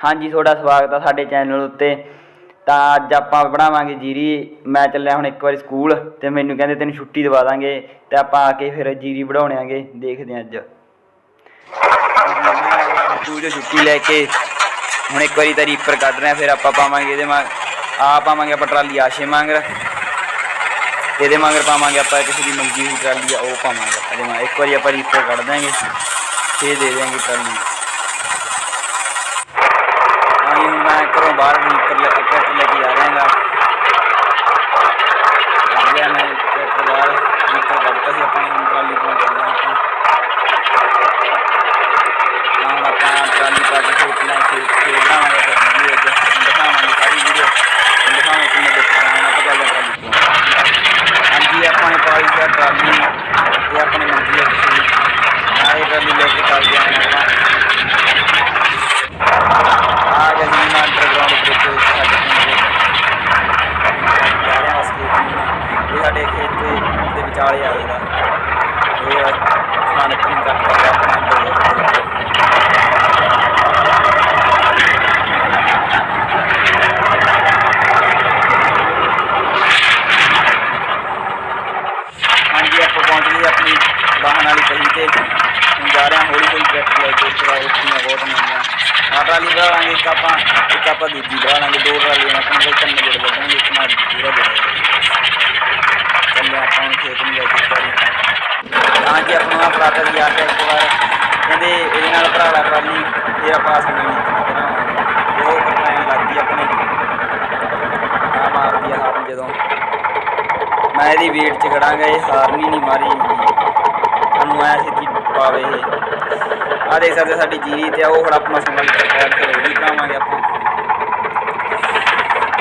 ਹਾਂਜੀ, ਤੁਹਾਡਾ ਸਵਾਗਤ ਆ ਸਾਡੇ ਚੈਨਲ ਉੱਤੇ। ਤਾਂ ਅੱਜ ਆਪਾਂ ਬਣਾਵਾਂਗੇ ਜੀਰੀ। ਮੈਂ ਚੱਲਿਆ ਹੁਣ ਇੱਕ ਵਾਰੀ ਸਕੂਲ ਤੇ ਮੈਨੂੰ ਕਹਿੰਦੇ ਤੈਨੂੰ ਛੁੱਟੀ ਦਵਾ ਦਾਂਗੇ ਤੇ ਆਪਾਂ ਆ ਕੇ ਫਿਰ ਜੀਰੀ ਬਣਾਉਣਾਂਗੇ ਦੇਖਦੇ ਹਾਂ ਅੱਜ। ਸਕੂਲ ਤੋਂ ਛੁੱਟੀ ਲੈ ਕੇ ਹੁਣ ਇੱਕ ਵਾਰੀ ਤਾਂ ਰੀਪਰ ਕੱਢ ਰਹੇ ਆ ਫਿਰ ਆਪਾਂ ਪਾਵਾਂਗੇ ਇਹਦੇ ਮਾ ਆ ਪਾਵਾਂਗੇ ਆਪਾਂ ਟਰਾਲੀ ਆਸ਼ੇ ਮੰਗਰ ਇਹਦੇ ਮੰਗਰ ਪਾਵਾਂਗੇ ਆਪਾਂ ਕਿਸੇ ਦੀ ਮੰਗੀ ਹੋਈ ਟਰਾਲੀ ਆ, ਉਹ ਪਾਵਾਂਗੇ ਇਹਦੇ ਮਗਰ। ਇੱਕ ਵਾਰੀ ਆਪਾਂ ਰੀਪਰ ਕੱਢ ਦਾਂਗੇ ਫੇਰ ਦੇ ਦਿਆਂਗੇ ਟਰਾਲੀ। ਆਈ ਹੁਣ ਮੈਂ ਘਰੋਂ ਬਾਹਰ ਰੀਪਰ ਲੈ ਕੇ ਟਰੈਕਟਰ ਲੈ ਕੇ ਆ ਰਿਹਾ ਹਾਂ ਅੱਗੇ ਮੈਂ ਟਰੈਕਟਰ ਬਾਹਰ ਰੀਪਰ ਕੱਢਤਾ ਸੀ, ਆਪਣੀ ਹੁਣ ਟਰਾਲੀ ਤੋਂ ਚੱਲਣਾ ਆਪਾਂ। ਹੁਣ ਆਪਾਂ ਟਰਾਲੀ ਪਾ ਕੇ ਖੇਤ ਲੈ ਕੇ ਖੇਤ ਫਿਰ ਵੀਡੀਓ ਅੱਜ ਦਿਖਾਵਾਂਗੇ ਸਾਰੀ ਵੀਡੀਓ ਦਿਖਾਵਾਂਗੇ ਕਿੰਨੇ ਦੇ ਆਪਾਂ ਚੱਲਦੇ ਟਰਾਲੀ ਤੋਂ। ਹਾਂਜੀ ਆਪਾਂ ਨੇ ਪਾਈ ਸੀ ਟਰਾਲੀ, ਇਹ ਆਪਣੇ ਮੰਜੀ ਹੈ ਆਏ ਟਰਾਲੀ ਲੈ ਕੇ ਚੱਲਦੇ ਹਾਂ ਆਪਾਂ ਆ ਗਿਆ ਜੀ ਮੈਂ ਅੰਡਰਗਰਾਉਂਡ ਬ੍ਰਿਜ ਵਿੱਚ ਸਾਡੇ ਪਿੰਡ ਦੇ ਜਾ ਰਿਹਾ ਉਸ ਖੇਤ ਨੂੰ ਇਹ ਸਾਡੇ ਖੇਤ ਦੇ ਦੇ ਵਿਚਾਲੇ ਆ ਜਾਂਦਾ ਇਹ ਖਾਣ ਪੀਣ ਦਾ ਟਰਾਲਾ ਆਪਣਾ ਅੰਦਰ ਹਾਂਜੀ ਆਪਾਂ ਪਹੁੰਚ ਗਏ ਆਪਣੀ ਵਾਹਨ ਵਾਲੀ ਕਹੀ ਤੇ ਹੁਣ ਜਾ ਰਹੇ ਹਾਂ ਹੌਲੀ ਹੌਲੀ ਟਰੈਕਟਰ ਲੈ ਕੇ ਪੂਰਾ ਉੱਠੀਆਂ ਬਹੁਤ ਨੇਗੀਆਂ ਆਹ ਟਰਾਲੀ ਬਣਾ ਲਾਂਗੇ ਇੱਕ ਆਪਾਂ ਇੱਕ ਆਪਾਂ ਦੂਜੀ ਬਣਾ ਲਾਂਗੇ ਆਪਾਂ ਹੁਣ ਖੇਤ ਨੂੰ ਲੈ ਕੇ ਟਰਾਲੀ ਹਾਂਜੀ ਆਪਾਂ ਨੂੰ ਆਹ ਦੀ ਆਟਾ ਇੱਕ ਵਾਰ। ਕਹਿੰਦੇ ਇਹਦੇ ਨਾਲ ਭਰਾ ਲਾ ਤੇਰਾ ਫਿਰ ਆਪਾਂ ਨਹੀਂ ਕਰਾਂਗੇ ਉਹ ਕਰਨਾ ਲੱਗਦੀ ਆਪਣੇ। ਆ ਮਾਰਦੀ ਆ ਹਾਰਨ ਜਦੋਂ। ਮੈਂ ਇਹਦੀ ਵੇਟ ਚ ਖੜਾਂਗਾ, ਇਹ ਹਾਰਨੀ ਨਹੀਂ ਮਾਰੀ। ਸਾਨੂੰ ਐ ਸਿੱਧੀ ਪਾਵੇ ਇਹ। ਆ ਦੇਖ ਸਕਦੇ ਸਾਡੀ ਜੀਰੀ ਤੇ ਆ, ਉਹ ਹੁਣ ਮਸਾਂ ਵਾਲੀ ਟਰੈਕਟਰ ਤੇ ਉਹ ਵੀ ਬਣਾਵਾਂਗੇ ਆਪਾਂ।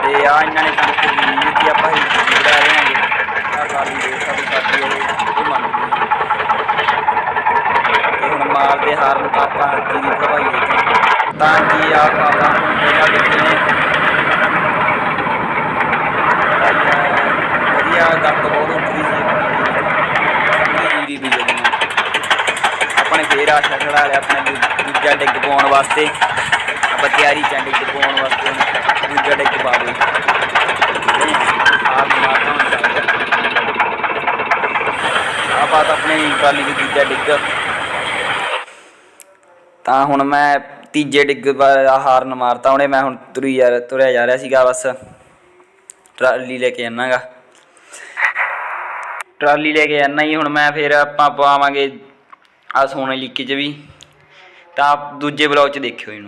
ਤੇ ਆ ਇਹਨਾਂ ਨੇ ਕਣਕ ਦੀ ਕਿ ਆਪਾਂ ਇਹ ਜਿਹੜਾ ਲੈਣਾਂਗੇ ਦੇ ਸਾਡੀ ਉਹ ਉਹ ਇਹ ਹੁਣ ਹਾਰਨ ਤਾਂ ਕਿ ਵਧੀਆ ਗੱਤ ਬਹੁਤ ਉੱਠਦੀ ਸੀ। ਆਪਣੀ ਦੀ ਆਪਣੇ ਫੇਰ ਆਸ਼ਾ ਖੜਾ ਲਿਆ ਆਪਣੇ ਦੂ- ਦੂਜਾ ਡਿੱਗ ਪਾਉਣ ਵਾਸਤੇ। ਆਪਾਂ ਤਿਆਰੀ ਡਿੱਗ ਪਾਉਣ ਵਾਸਤੇ ਦੂਜਾ ਡਿੱਗ ਪਾ ਦੇ ਆਪ ਮਾਰਦਾ ਹੁਣ ਚੱਲਦਾ ਆਪਾਂ ਤਾਂ ਆਪਣੀ ਟਰਾਲੀ ਦੀ ਦੂਜਾ ਡਿੱਗ। ਤਾਂ ਹੁਣ ਮੈਂ ਤੀਜੇ ਡਿੱਗ ਵਾ- ਹਾਰਨ ਮਾਰਤਾ ਉਹਨੇ, ਮੈਂ ਹੁਣ ਤੁਰੀ ਜਾ ਤੁਰਿਆ ਜਾ ਰਿਹਾ ਸੀਗਾ ਬਸ। ਟਰਾਲੀ ਲੈ ਕੇ ਜਾਣਾਗਾ ਟਰਾਲੀ ਲੈ ਕੇ ਜਾਣਾ ਹੀ, ਹੁਣ ਮੈਂ ਫਿਰ ਆਪਾਂ ਪਾਵਾਂਗੇ ਆ ਸੋਨੇ ਲੀਕੇ ਚ ਵੀ। ਤਾਂ ਦੂਜੇ ਬਲੌਗ ਚ ਦੇਖਿਓ ਇਹਨੂੰ।